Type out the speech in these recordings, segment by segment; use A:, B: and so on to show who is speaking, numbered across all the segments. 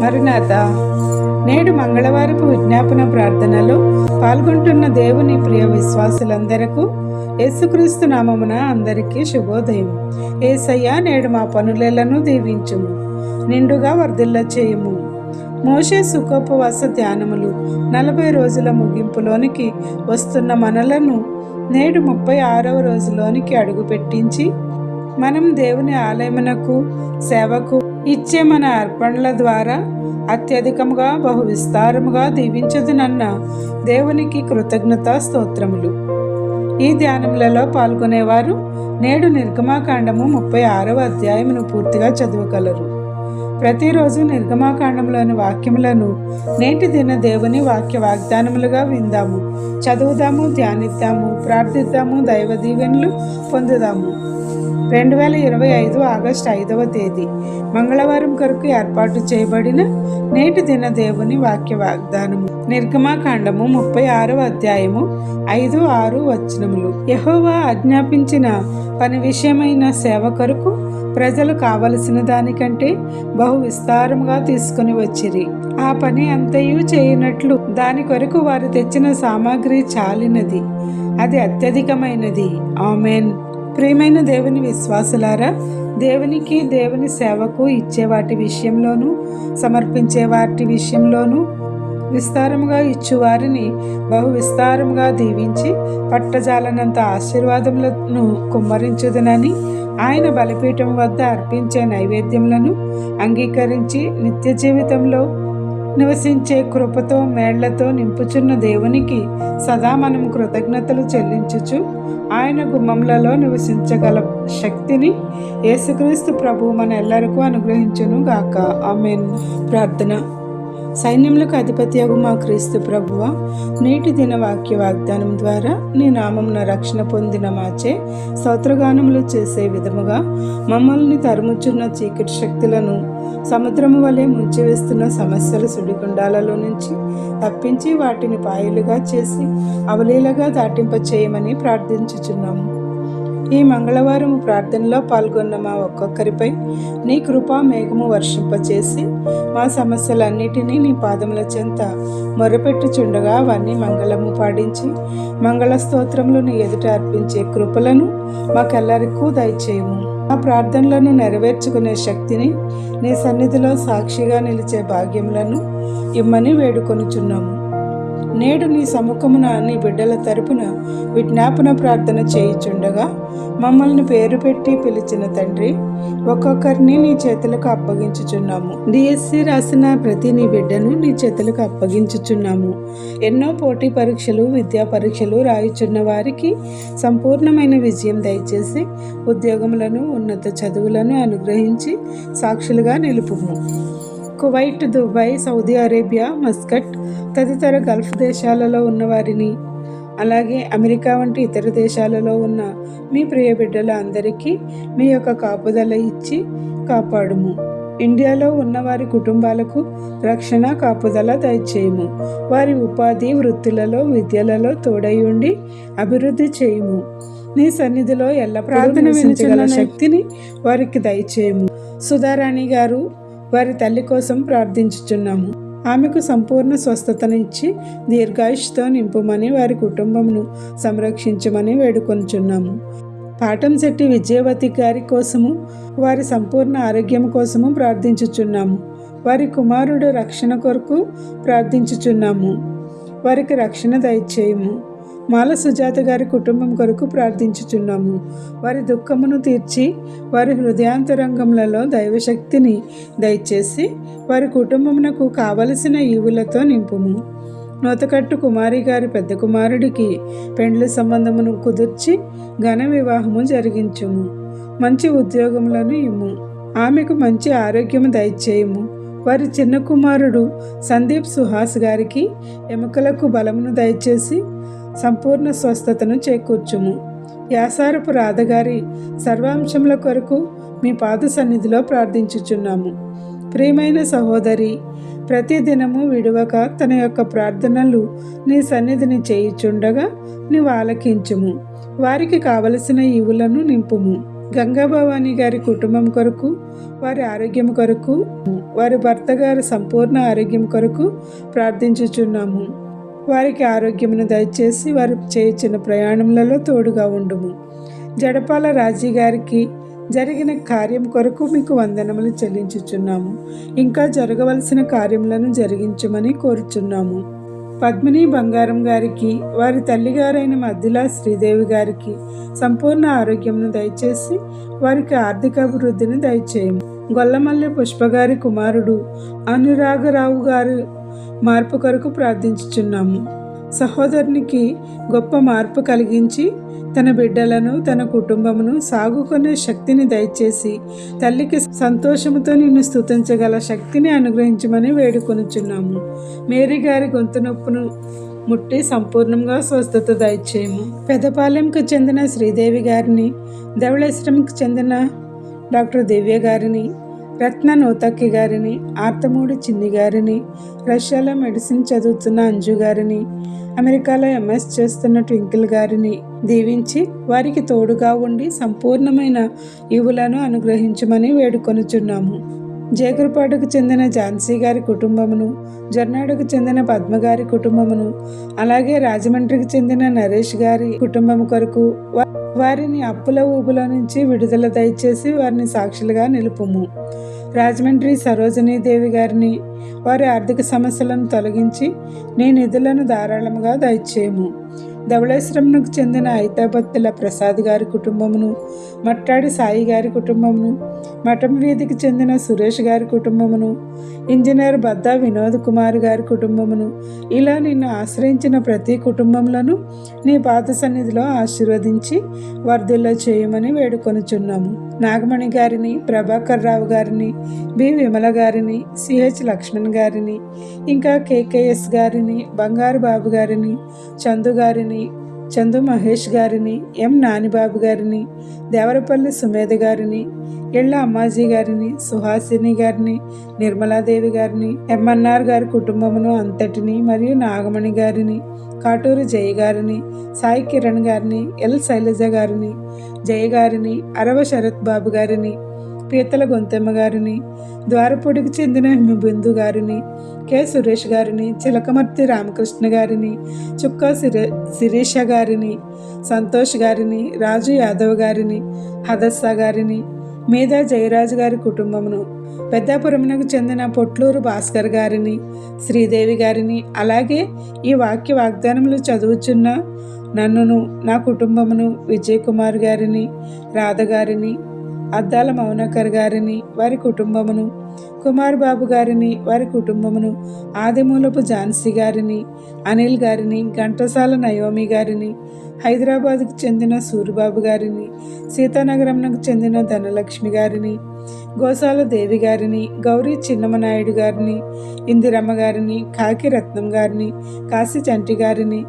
A: మరునాథ నేడు మంగళవారపు విజ్ఞాపన ప్రార్థనలో పాల్గొంటున్న దేవుని ప్రియ విశ్వాసులందరకు యేసుక్రీస్తు నామమున అందరికీ శుభోదయం. ఏసయ్య నేడు మా పనులను దీవించుము నిండుగా వర్ధిల్ల చేయము. మోషే సుఖోపవాస ధ్యానములు నలభై రోజుల ముగింపులోనికి వస్తున్న మనలను నేడు ముప్పై ఆరవ రోజులోనికి అడుగుపెట్టించి మనం దేవుని ఆలయమునకు సేవకు ఇచ్చే మన అర్పణల ద్వారా అత్యధికముగా బహు విస్తారముగా దీవించదునన్న దేవునికి కృతజ్ఞతా స్తోత్రములు. ఈ ధ్యానములలో పాల్గొనేవారు నేడు నిర్గమాకాండము ముప్పై ఆరవ అధ్యాయమును పూర్తిగా చదవగలరు. ప్రతిరోజు నిర్గమాకాండంలోని వాక్యములను నేటి దిన దేవుని వాక్య వాగ్దానములుగా విందాము. చదువుదాము ధ్యానిద్దాము ప్రార్థిద్దాము దైవ దీవెనలు పొందుదాము. రెండు వేల ఇరవై ఐదు ఆగస్టు ఐదవ తేదీ మంగళవారం కొరకు ఏర్పాటు చేయబడిన నేటి దిన దేవుని వాక్య వాగ్దానము. నిర్గమాకాండము ముప్పై ఆరవ అధ్యాయము ఐదు ఆరు వచనములు. యహోవా ఆజ్ఞాపించిన పని విషయమైన సేవ కొరకు ప్రజలు కావలసిన దానికంటే బహు విస్తారముగా తీసుకుని వచ్చిరి. ఆ పని అంతయు చేయనట్లు దాని కొరకు వారు తెచ్చిన సామాగ్రి చాలినది. అది అత్యధికమైనది. ఆమెన్. ప్రియమైన దేవుని విశ్వాసులారా దేవునికి దేవుని సేవకు ఇచ్చే వాటి విషయంలోనూ సమర్పించే వాటి విషయంలోనూ విస్తారముగా ఇచ్చువారిని బహు విస్తారముగా దీవించి పట్టజాలనంత ఆశీర్వాదములను కుమ్మరించుదనని ఆయన బలిపీఠం వద్ద అర్పించే నైవేద్యములను అంగీకరించి నిత్య జీవితంలో నివసించే కృపతో మేళ్ళతో నింపుచున్న దేవునికి సదా మనం కృతజ్ఞతలు చెల్లించుచు ఆయన గుమ్మములలో నివసించగల శక్తిని యేసుక్రీస్తు ప్రభు మన ఎల్లరికూ అనుగ్రహించును గాక ఆమెన్. ప్రార్థన. సైన్యములకు అధిపత్యగు మా క్రీస్తు ప్రభువ నేటి దిన వాక్య వాగ్దానం ద్వారా నీ నామంన రక్షణ పొందిన మాచే స్తోత్రగానములు చేసే విధముగా మమ్మల్ని తరుముచున్న చీకటి శక్తులను సముద్రము వలె ముంచివేస్తున్న సమస్యల సుడిగుండాలలో నుంచి తప్పించి వాటిని పాయలుగా చేసి అవలీలగా దాటింప చేయమని ప్రార్థించుచున్నాము. ఈ మంగళవారం ప్రార్థనలో పాల్గొన్న మా ఒక్కొక్కరిపై నీ కృపా మేఘము వర్షింపచేసి మా సమస్యలన్నిటినీ నీ పాదముల చెంత మొరపెట్టుచుండగా అవన్నీ మంగళము పాడించి మంగళ స్తోత్రములు నీ ఎదుట అర్పించే కృపలను మాకెల్లరికూ దయచేయము. ఆ ప్రార్థనలను నెరవేర్చుకునే శక్తిని నీ సన్నిధిలో సాక్షిగా నిలిచే భాగ్యములను ఇమ్మని వేడుకొనుచున్నాము. నేడు నీ సముఖమున నీ బిడ్డల తరపున విజ్ఞాపన ప్రార్థన చేయుచుండగా మమ్మల్ని పేరు పెట్టి పిలిచిన తండ్రి ఒక్కొక్కరిని నీ చేతులకు అప్పగించుచున్నాము. డిఎస్సి రాసిన ప్రతి నీ బిడ్డను నీ చేతులకు అప్పగించుచున్నాము. ఎన్నో పోటీ పరీక్షలు విద్యా పరీక్షలు రాయుచున్న వారికి సంపూర్ణమైన విజయం దయచేసి ఉద్యోగములను ఉన్నత చదువులను అనుగ్రహించి సాక్షులుగా నిలుపుము. Kuwait Dubai Saudi Arabia Muscat తదితర గల్ఫ్ దేశాలలో ఉన్నవారిని అలాగే అమెరికా వంటి ఇతర దేశాలలో ఉన్న మీ ప్రియ బిడ్డల అందరికీ మీ యొక్క కాపుదల ఇచ్చి కాపాడుము. ఇండియాలో ఉన్న వారి కుటుంబాలకు రక్షణ కాపుదల దయచేయము. వారి ఉపాధి వృత్తులలో విద్యలలో తోడై ఉండి అభివృద్ధి చేయము. నీ సన్నిధిలో ఎల్ల ప్రార్థన వినిచగల శక్తిని వారికి దయచేయము. సుధారాణి గారు వారి తల్లి కోసం ప్రార్థించుచున్నాము. ఆమెకు సంపూర్ణ స్వస్థతను ఇచ్చి దీర్ఘాయుష్తో నింపుమని వారి కుటుంబమును సంరక్షించమని వేడుకొంచున్నాము. పాటంశెట్టి విజయవతి గారి కోసము వారి సంపూర్ణ ఆరోగ్యం కోసము ప్రార్థించుచున్నాము. వారి కుమారుడు రక్షణ కొరకు ప్రార్థించుచున్నాము. వారికి రక్షణ దయచేయము. మాల సుజాత గారి కుటుంబం కొరకు ప్రార్థించుచున్నాము. వారి దుఃఖమును తీర్చి వారి హృదయాంతరంగములలో దైవశక్తిని దయచేసి వారి కుటుంబమునకు కావలసిన ఈవులతో నింపుము. నూతకట్టు కుమారి గారి పెద్ద కుమారుడికి పెండ్లి సంబంధమును కుదుర్చి ఘన వివాహము జరిగించుము. మంచి ఉద్యోగములను ఇమ్ము. ఆమెకు మంచి ఆరోగ్యము దయచేయము. వారి చిన్న కుమారుడు సందీప్ సుహాస్ గారికి ఎముకలకు బలమును దయచేసి సంపూర్ణ స్వస్థతను చేకూర్చుము. యాసారపు రాధగారి సర్వాంశముల కొరకు మీ పాద సన్నిధిలో ప్రార్థించుచున్నాము. ప్రియమైన సహోదరి ప్రతిదినము విడవక తన యొక్క ప్రార్థనలు నీ సన్నిధిని చేయుచుండగా నీవు ఆలకించుము. వారికి కావలసిన ఈవులను నింపుము. గంగాభవాని గారి కుటుంబం కొరకు వారి ఆరోగ్యం కొరకు వారి భర్త గారి సంపూర్ణ ఆరోగ్యం కొరకు ప్రార్థించుచున్నాము. వారికి ఆరోగ్యమును దయచేసి వారు చేయించిన ప్రయాణములలో తోడుగా ఉండుము. జడపాల రాజీ గారికి జరిగిన కార్యం కొరకు మీకు వందనములు చెల్లించుచున్నాము. ఇంకా జరగవలసిన కార్యములను జరిగించమని కోరుచున్నాము. పద్మిని బంగారం గారికి వారి తల్లిగారైన మద్దిలా శ్రీదేవి గారికి సంపూర్ణ ఆరోగ్యంను దయచేసి వారికి ఆర్థిక అభివృద్ధిని దయచేయము. గొల్లమల్లె పుష్పగారి కుమారుడు అనురాగరావు గారు మార్పు కొరకు ప్రార్థించుచున్నాము. సహోదరునికి గొప్ప మార్పు కలిగించి తన బిడ్డలను తన కుటుంబమును సాగుకునే శక్తిని దయచేసి తల్లికి సంతోషముతో నిన్ను స్థుతించగల శక్తిని అనుగ్రహించమని వేడుకొనుచున్నాము. మేరీ గారి గొంతు నొప్పును ముట్టి సంపూర్ణంగా స్వస్థత దయచేయము. పెదపాలెంకు చెందిన శ్రీదేవి గారిని ధవళేశ్వరంకి చెందిన డాక్టర్ దివ్య గారిని రత్న నూతక్కి గారిని ఆర్తమూడి చిన్ని గారిని రష్యాలో మెడిసిన్ చదువుతున్న అంజు గారిని అమెరికాలో ఎంఎస్ చేస్తున్న ట్వింకిల్ గారిని దీవించి వారికి తోడుగా ఉండి సంపూర్ణమైన ఇవులను అనుగ్రహించమని వేడుకొనుచున్నాము. జేగురుపాటుకు చెందిన ఝాన్సీ గారి కుటుంబమును జొర్నాడుకు చెందిన పద్మ గారి కుటుంబమును అలాగే రాజమండ్రికి చెందిన నరేష్ గారి కుటుంబం కొరకు వారిని అప్పుల ఊబుల నుంచి విడుదల దయచేసి వారిని సాక్షులుగా నిలుపుము. రాజమండ్రి సరోజినీదేవి గారిని వారి ఆర్థిక సమస్యలను తొలగించి నీ నిధులను ధారాళముగా దయచేయము. ధవళేశ్వరంకు చెందిన ఐతాబత్తుల ప్రసాద్ గారి కుటుంబమును మట్టాడి సాయి గారి కుటుంబమును మఠం వీధికి చెందిన సురేష్ గారి కుటుంబమును ఇంజనీర్ బద్దా వినోద్ కుమార్ గారి కుటుంబమును ఇలా నిన్ను ఆశ్రయించిన ప్రతి కుటుంబంలోనూ నీ పాత సన్నిధిలో ఆశీర్వదించి వర్ధుల్లో చేయమని వేడుకొనుచున్నాము. నాగమణి గారిని ప్రభాకర్ రావు గారిని బి విమల గారిని సిహెచ్ లక్ష్మణ్ గారిని ఇంకా కేకేఎస్ గారిని బంగారు బాబు గారిని చందు గారిని చందు మహేష్ గారిని ఎం నానిబాబు గారిని దేవరపల్లి సుమేధ గారిని ఇళ్ళ అమ్మాజీ గారిని సుహాసిని గారిని నిర్మలాదేవి గారిని ఎంఎన్ఆర్ గారి కుటుంబమును అంతటిని మరియు నాగమణి గారిని కాటూరు జయ గారిని సాయి కిరణ్ గారిని ఎల్ శైలజ గారిని జయ గారిని అరవ శరత్ బాబు గారిని పీతల గొంతెమ్మ గారిని ద్వారపూడికి చెందిన హిమబిందు గారిని కె. సురేష్ గారిని చిలకమర్తి రామకృష్ణ గారిని చుక్కా సిరే శిరీష గారిని సంతోష్ గారిని రాజు యాదవ్ గారిని హదస్సా గారిని మేధా జయరాజు గారి కుటుంబమును పెద్దాపురమునకు చెందిన పొట్లూరు భాస్కర్ గారిని శ్రీదేవి గారిని అలాగే ఈ వాక్య వాగ్దానములు చదువుచున్న నన్నును నా కుటుంబమును విజయ్ కుమార్ గారిని రాధ గారిని అద్దాల మౌనకర్ గారిని వారి కుటుంబమును కుమార్ బాబు గారిని వారి కుటుంబమును ఆదిమూలపు ఝాన్సీ గారిని అనిల్ గారిని ఘంటసాల నయోమి గారిని హైదరాబాద్కు చెందిన సూరిబాబు గారిని సీతానగరంకు చెందిన ధనలక్ష్మి గారిని గోసాల దేవి గారిని గౌరీ చిన్నమనాయుడు గారిని ఇందిరమ్మ గారిని కాకి రత్నం గారిని కాశీ చంటి గారిని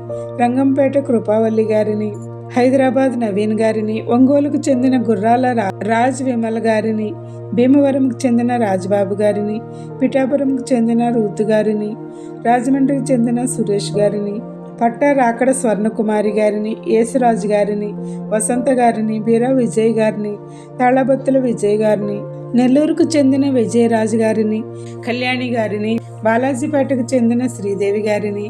A: రంగంపేట కృపావల్లి గారిని హైదరాబాద్ నవీన్ గారిని ఒంగోలుకు చెందిన గుర్రాల రాజ్ విమల్ గారిని భీమవరంకు చెందిన రాజ్బాబు గారిని పిఠాపురంకు చెందిన రూతు గారిని రాజమండ్రికి చెందిన సురేష్ గారిని పట్టా రాకడ స్వర్ణకుమారి గారిని యేసురాజు గారిని వసంత గారిని బీరా విజయ్ గారిని తాళబత్తుల విజయ్ గారిని నెల్లూరుకు చెందిన విజయరాజు గారిని కళ్యాణి గారిని బాలాజీపేటకు చెందిన శ్రీదేవి గారిని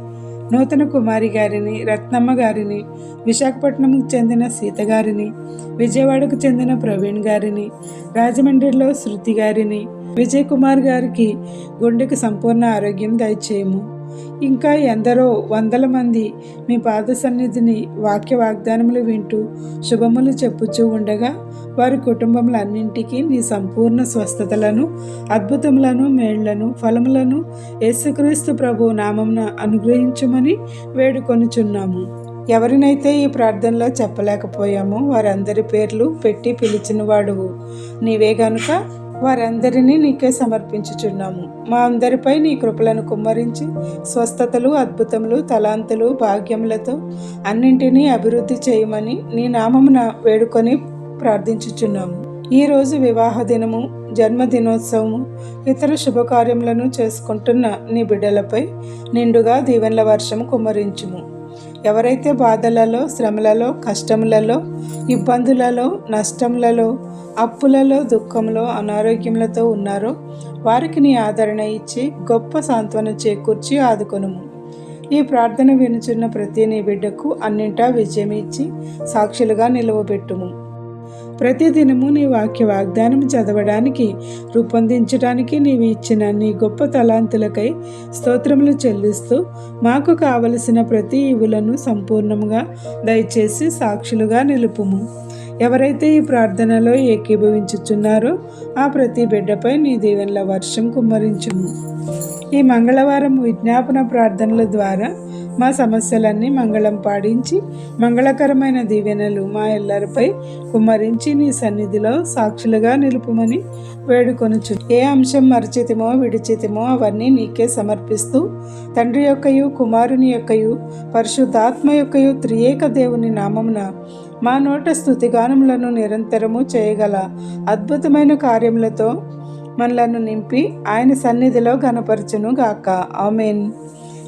A: నూతన కుమారి గారిని రత్నమ్మ గారిని విశాఖపట్నంకు చెందిన సీత గారిని విజయవాడకు చెందిన ప్రవీణ్ గారిని రాజమండ్రిలో శృతి గారిని విజయ్ కుమార్ గారికి గుండెకు సంపూర్ణ ఆరోగ్యం దయచేయము. ఇంకా ఎందరో వందల మంది మీ పాద సన్నిధిని వాక్య వాగ్దానములు వింటూ శుభములు చెప్పుచూ ఉండగా వారి కుటుంబములన్నింటికీ నీ సంపూర్ణ స్వస్థతలను అద్భుతములను మేళ్ళను ఫలములను యేసుక్రీస్తు ప్రభు నామంన అనుగ్రహించుమని వేడుకొనుచున్నాము. ఎవరినైతే ఈ ప్రార్థనలో చెప్పలేకపోయామో వారందరి పేర్లు పెట్టి పిలిచిన వాడువు నీవే గనుక వారందరినీ నీకే సమర్పించుచున్నాము. మా అందరిపై నీ కృపలను కుమ్మరించి స్వస్థతలు అద్భుతములు తలాంతులు భాగ్యములతో అన్నింటినీ అభివృద్ధి చేయమని నీ నామమున వేడుకొని ప్రార్థించుచున్నాము. ఈరోజు వివాహ దినము జన్మదినోత్సవము ఇతర శుభకార్యములను చేసుకుంటున్న నీ బిడ్డలపై నిండుగా దీవెనల వర్షము కుమ్మరించుము. ఎవరైతే బాధలలో శ్రమలలో కష్టములలో ఇబ్బందులలో నష్టములలో అప్పులలో దుఃఖంలో అనారోగ్యములతో ఉన్నారో వారికి నీ ఆదరణ ఇచ్చి గొప్ప సాంత్వన చేకూర్చి ఆదుకొనుము. ఈ ప్రార్థన వినుచున్న ప్రతి నీ బిడ్డకు అన్నింటా విజయం ఇచ్చి సాక్షులుగా నిలవబెట్టుము. ప్రతిదినము నీ వాక్య వాగ్దానం చదవడానికి రూపొందించడానికి నీవు ఇచ్చిన నీ గొప్ప తలాంతులకై స్తోత్రములు చెల్లిస్తూ మాకు కావలసిన ప్రతి ఇవులను సంపూర్ణంగా దయచేసి సాక్షులుగా నిలుపుము. ఎవరైతే ఈ ప్రార్థనలో ఏకీభవించుచున్నారో ఆ ప్రతి బిడ్డపై నీ దీవెనల వర్షం కుమ్మరించుము. ఈ మంగళవారం విజ్ఞాపన ప్రార్థనల ద్వారా మా సమస్యలన్నీ మంగళం పాడించి మంగళకరమైన దీవెనలు మా ఎల్లరిపై కుమ్మరించి నీ సన్నిధిలో సాక్షులుగా నిలుపుమని వేడుకొనుచు. ఏ అంశం మరిచితిమో విడిచితిమో అవన్నీ నీకే సమర్పిస్తూ తండ్రి యొక్కయు కుమారుని యొక్కయు పరిశుద్ధాత్మ యొక్కయు త్రియేక దేవుని నామమున మా నోట స్థుతిగానములను నిరంతరము చేయగల అద్భుతమైన కార్యములతో మనలను నింపి ఆయన సన్నిధిలో గనపరచును గాక ఆమెన్.